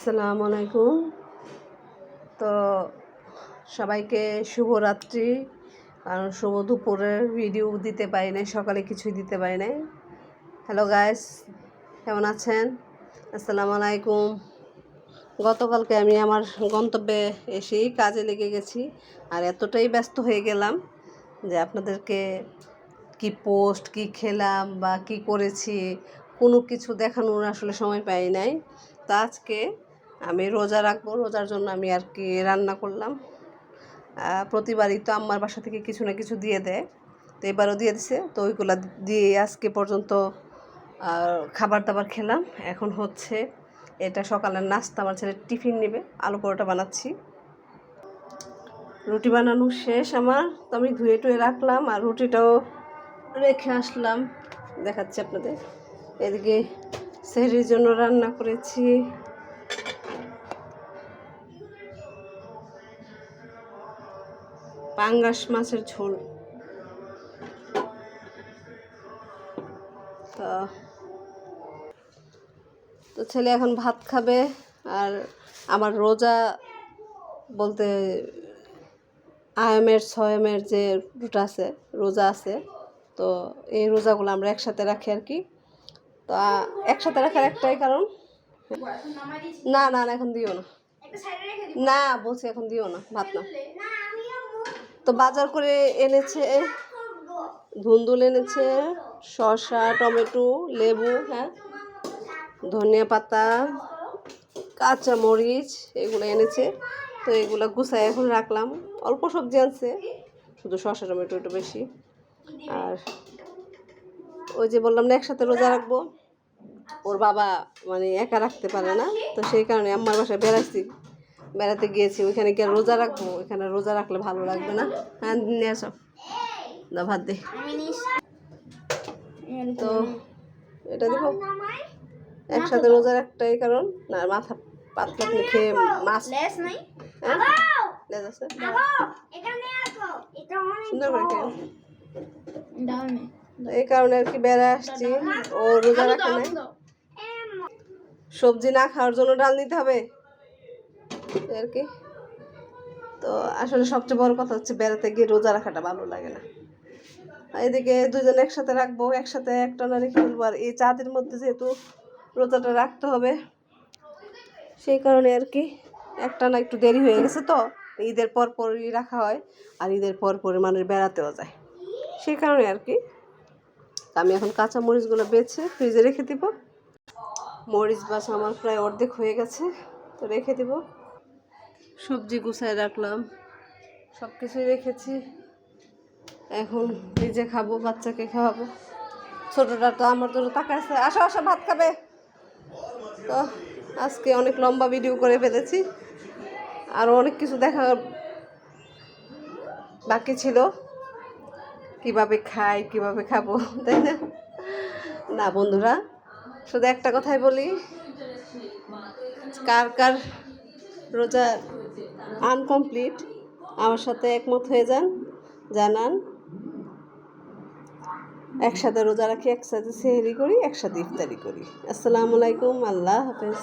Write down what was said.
আসসালামু আলাইকুম। তো সবাইকে শুভরাত্রি। কারণ শুভ দুপুরের ভিডিও দিতে পারি নাই, সকালে কিছুই দিতে পারি নাই। হ্যালো গাইস কেমন আছেন? আসসালামু আলাইকুম। গতকালকে আমি আমার গন্তব্যে এসেই কাজে লেগে গেছি আর এতটাই ব্যস্ত হয়ে গেলাম যে আপনাদেরকে কি পোস্ট কি খেলাম বা কি করেছি, কোনো কিছু দেখানোর আসলে সময় পাই নাই। তো আজকে আমি রোজা রাখব, রোজার জন্য আমি আর কি রান্না করলাম। প্রতিবারই তো আম্মার বাসা থেকে কিছু না কিছু দিয়ে দেয়, তো এবারও দিয়ে দিছে। তো ওইগুলো দিয়ে আজকে পর্যন্ত খাবার দাবার খেলাম। এখন হচ্ছে এটা সকালের নাস্তা, আমার ছেলে টিফিন নেবে, আলু পরোটা বানাচ্ছি। রুটি বানানো শেষ আমার, তো আমি ধুয়ে টুয়ে রাখলাম আর রুটিটাও রেখে আসলাম। দেখাচ্ছি আপনাদের। এদিকে সেহরির জন্য রান্না করেছি। পাঙ্গাস মাছের ঝোল। তো ছেলে এখন ভাত খাবে আর আমার রোজা বলতে আয়ামের ছয়ামের যে রুটা আছে, রোজা আছে, তো এই রোজাগুলো আমরা একসাথে রাখি আর কি। তো, একসাথে রাখার একটাই কারণ। না না না, এখন দিও না। না, বলছি এখন দিও না, ভাত না। তো বাজার করে এনেছে, ধুন্দুল এনেছে, শসা, টমেটো, লেবু হ্যাঁ ধনিয়া পাতা, কাঁচা মরিচ, এগুলো এনেছে। তো এগুলো গুছায় এখন রাখলাম। অল্প সবজি আনছে, শুধু শসা, টমেটো একটু বেশি। আর ওই যে বললাম না, একসাথে রোজা রাখব। ওর বাবা মানে একা রাখতে পারে না, তো সেই কারণে আমার বাসায় বেড়াচ্ছি বেড়াতে গিয়েছি ওইখানে গিয়ে রোজা রাখব ওইখানে রোজা রাখলে ভালো লাগবে না। হ্যাঁ নিয়ে আসো। দা ভাত দে। তো এটা দেখো একসাথে রোজার একটাই কারণ না মাথা পাতলা খেয়ে মাছ হ্যাঁ? নে। এই কারণে আর কি বেড়া আসছি। ও রোজা রাখে সবজি না খাওয়ার জন্য ডাল নিতে হবে। আর কি তো আসলে সবচেয়ে বড় কথা হচ্ছে বেড়াতে গিয়ে রোজা রাখাটা ভালো লাগে না। এদিকে দুজন একসাথে রাখব, একসাথে একটা না রেখে ফেলব। আর এই চাঁদের মধ্যে যেহেতু রোজাটা রাখতে হবে, সেই কারণে আর কি একটা না একটু দেরি হয়ে গেছে তো, ঈদের পর পরই রাখা হয় আর ঈদের পর পরে মানুষ বেড়াতেও যায়। সেই কারণে আর কি আমি এখন কাঁচা মরিচগুলো বেছে ফ্রিজে রেখে দিব। মরিচ বাস আমার প্রায় অর্ধেক হয়ে গেছে, তো রেখে দিব। সবজি গুছায় রাখলাম। সব কিছুই রেখেছি। এখন নিজে খাব, বাচ্চাকে খাওয়াবো। ছোটোটা তো আমার জন্য তাকে আছে। আসো আসো, ভাত খাবে। তো আজকে অনেক লম্বা ভিডিও করে ফেলেছি। আরও অনেক কিছু দেখা বাকি ছিল। কীভাবে খাই, কীভাবে খাব, তাই না? না বন্ধুরা, শুধু একটা কথাই বলি। কার কার রোজা আনকমপ্লিট। আমার সাথে একমত হয়ে যান, জানান। একসাথে রোজা রাখি, একসাথে সেহেরি করি, একসাথে ইফতারি করি। আসসালামু আলাইকুম, আল্লাহ হাফেজ।